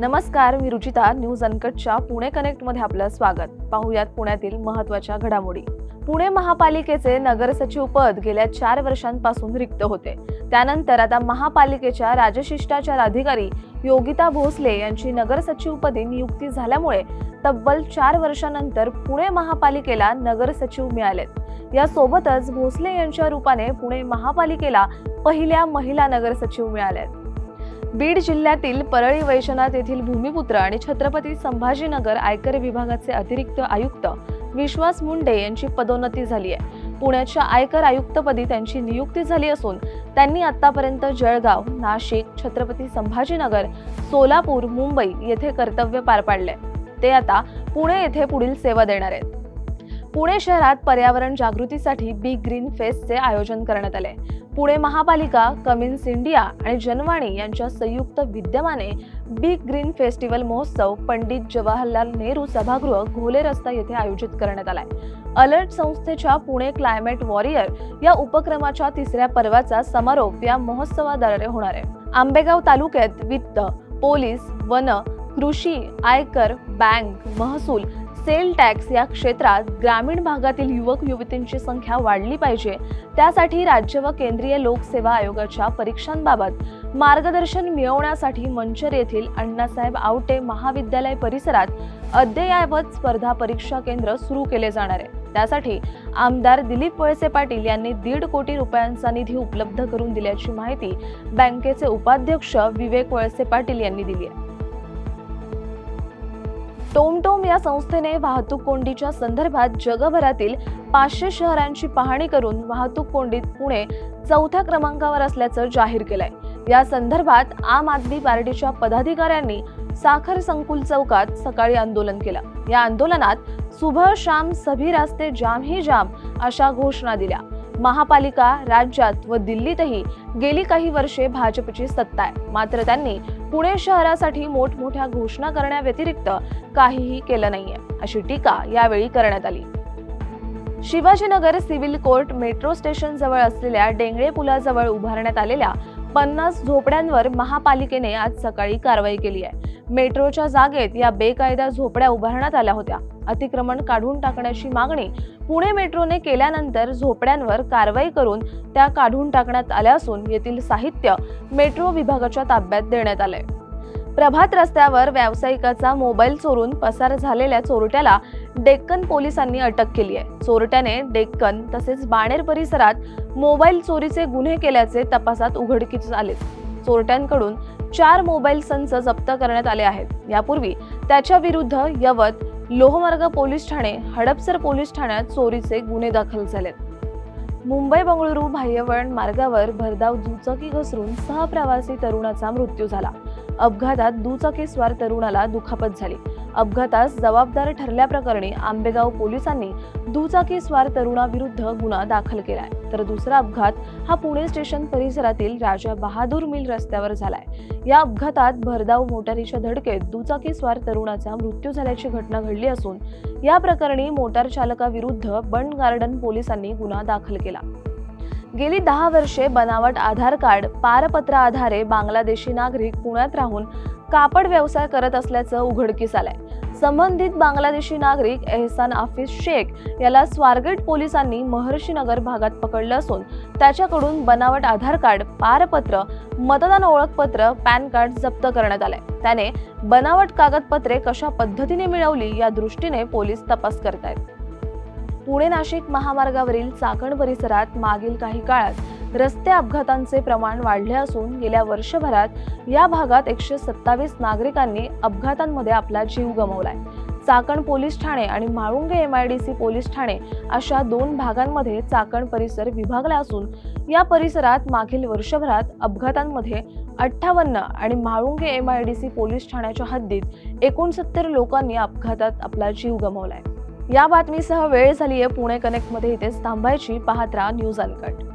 नमस्कार मी रुचिता न्यूज अनकटच्या पुणे कनेक्टमध्ये आपलं स्वागत. पाहुयात पुण्यातील महत्त्वाच्या घडामोडी. पुणे महापालिकेचे नगरसचिव पद गेल्या चार वर्षांपासून रिक्त होते. त्यानंतर आता महापालिकेच्या राजशिष्टाचार अधिकारी योगिता भोसले यांची नगरसचिवपदी नियुक्ती झाल्यामुळे तब्बल चार वर्षानंतर पुणे महापालिकेला नगरसचिव मिळालेत. यासोबतच भोसले यांच्या रूपाने पुणे महापालिकेला पहिल्या महिला नगरसचिव मिळाल्यात. बीड जिल्ह्यातील परळी वैजनाथ येथील भूमिपुत्र आणि छत्रपती संभाजीनगर आयकर विभागाचे अतिरिक्त आयुक्त विश्वास मुंडे यांची पदोन्नती झाली आहे. पुण्याच्या आयकर आयुक्तपदी त्यांची नियुक्ती झाली असून त्यांनी आतापर्यंत जळगाव नाशिक छत्रपती संभाजीनगर सोलापूर मुंबई येथे कर्तव्य पार पाडले. ते आता पुणे येथे पुढील सेवा देणार आहेत. पुणे शहरात पर्यावरण जागृतीसाठी बिग ग्रीन फेस्टचे आयोजन करण्यात आले. पुणे महापालिका कमिन्स इंडिया आणि जनवाणी यांच्या संयुक्त विद्यमाने बिग ग्रीन फेस्टिवल महोत्सव पंडित जवाहरलाल नेहरू सभागृह घोले रस्ता येथे आयोजित करण्यात आलाय. अलर्ट संस्थेच्या पुणे क्लायमेट वॉरियर या उपक्रमाच्या तिसऱ्या पर्वाचा समारोप या महोत्सवाद्वारे होणार आहे. आंबेगाव तालुक्यात वित्त पोलीस वन कृषी आयकर बँक महसूल सेल टॅक्स या क्षेत्रात ग्रामीण भागातील युवक युवतींची संख्या वाढली पाहिजे. त्यासाठी राज्य व केंद्रीय लोकसेवा आयोगाच्या परीक्षांबाबत मार्गदर्शन मिळवण्यासाठी मंचर येथील अण्णासाहेब आवटे महाविद्यालय परिसरात अद्ययावत स्पर्धा परीक्षा केंद्र सुरू केले जाणार आहे. त्यासाठी आमदार दिलीप वळसे पाटील यांनी दीड कोटी रुपयांचा निधी उपलब्ध करून दिल्याची माहिती बँकेचे उपाध्यक्ष विवेक वळसे पाटील यांनी दिली आहे. टोमटोम या संस्थेने वाहतूक कोंडीच्या संदर्भात जगभरातील पाचशे शहरांची पाहणी करून वाहतूक कोंडीत पुणे चौथ्या क्रमांकावर असल्याचं जाहीर केलंय. या संदर्भात आम आदमी पार्टीच्या पदाधिकाऱ्यांनी साखर संकुल चौकात सकाळी आंदोलन केलं. या आंदोलनात सुबह शाम सभी रास्ते जाम ही जाम अशा घोषणा दिल्या. महापालिका राज्यात व दिल्लीतही गेली काही वर्षे भाजपची सत्ता आहे. मात्र त्यांनी पुणे शहरासाठी मोठमोठ्या घोषणा करण्याव्यतिरिक्त काहीही केलं नाहीये अशी टीका यावेळी करण्यात आली. Shivajinagar civil court metro station जवळ असलेल्या डेंगळे पुलाजवळ उभारण्यात आलेल्या पन्नास झोपड्यांवर महापालिकेने आज सकाळी कारवाई केली आहे. मेट्रोच्या जागेत या बेकायदा झोपड्या उभारण्यात आल्या होत्या. अतिक्रमण काढून टाकण्याची मागणी पुणे मेट्रोने केल्यानंतर झोपड्यांवर कारवाई करून त्या काढून टाकण्यात आल्या असून येथील साहित्य मेट्रो विभागाच्या ताब्यात देण्यात आलंय. प्रभात रस्त्यावर व्यावसायिकाचा मोबाईल चोरून पसार झालेल्या चोरट्याला डेक्कन पोलिसांनी अटक केली आहे. चोरट्याने डेक्कन तसेच बाणेर परिसरात मोबाईल चोरीचे गुन्हे केल्याचे तपासात उघडकीस आले. चोरट्यांकडून चार मोबाईल संच जप्त करण्यात आले आहेत. यापूर्वी त्याच्या विरुद्ध यवत लोहमार्ग पोलीस ठाणे हडपसर पोलीस ठाण्यात चोरीचे गुन्हे दाखल झालेत मुंबई बंगळुरू बाह्यवळण मार्गावर भरधाव दुचाकी घसरून सहप्रवासी तरुणाचा मृत्यू झाला. अपघातात दुचाकीस्वार तरुणाला दुखापत झाली. अपघातास जबाबदार ठरल्याप्रकरणी आंबेगाव पोलिसांनी दुचाकीस्वार तरुणाविरुद्ध गुन्हा दाखल केलाय. तर दुसरा अपघात हा पुणे स्टेशन परिसरातील राजा बहादूर मिल रस्त्यावर झालाय. या अपघातात भरधाव मोटारीच्या धडकेत दुचाकीस्वार तरुणाचा मृत्यू झाल्याची घटना घडली असून या प्रकरणी मोटार चालकाविरुद्ध बंड गार्डन पोलिसांनी गुन्हा दाखल केला. गेली दहा वर्षे बनावट आधार कार्ड पारपत्र आधारे बांगलादेशी नागरिक पुण्यात राहून कापड व्यवसाय करत असल्याचं उघडकीस आलंय. संबंधित बांगलादेशी नागरिक एहसान आफिस शेख याला स्वारगेट पोलिसांनी महर्षीनगर भागात पकडलं असून त्याच्याकडून बनावट आधार कार्ड पारपत्र मतदान ओळखपत्र पॅन कार्ड जप्त करण्यात आलंय. त्याने बनावट कागदपत्रे कशा पद्धतीने मिळवली या दृष्टीने पोलीस तपास करत आहेत पुणे नाशिक महामार्गावरील चाकण परिसरात मागील काही काळात रस्ते अपघातांचे प्रमाण वाढले असून गेल्या वर्षभरात या भागात एकशे सत्तावीस नागरिकांनी अपघातांमध्ये आपला जीव गमावलाय. चाकण पोलीस ठाणे आणि म्हाळुंगे सी पोलीस ठाणे अशा दोन भागांमध्ये चाकण परिसर विभागला असून या परिसरात मागील वर्षभरात अपघातांमध्ये अठ्ठावन्न आणि म्हाळुंगे सी पोलीस ठाण्याच्या हद्दीत एकोणसत्तर लोकांनी अपघातात आपला जीव गमावलाय. या बातमीसह वेळ झाली आहे पुणे कनेक्टमध्ये. इथेच थांबायची. पाहत राहा न्यूज अनकट.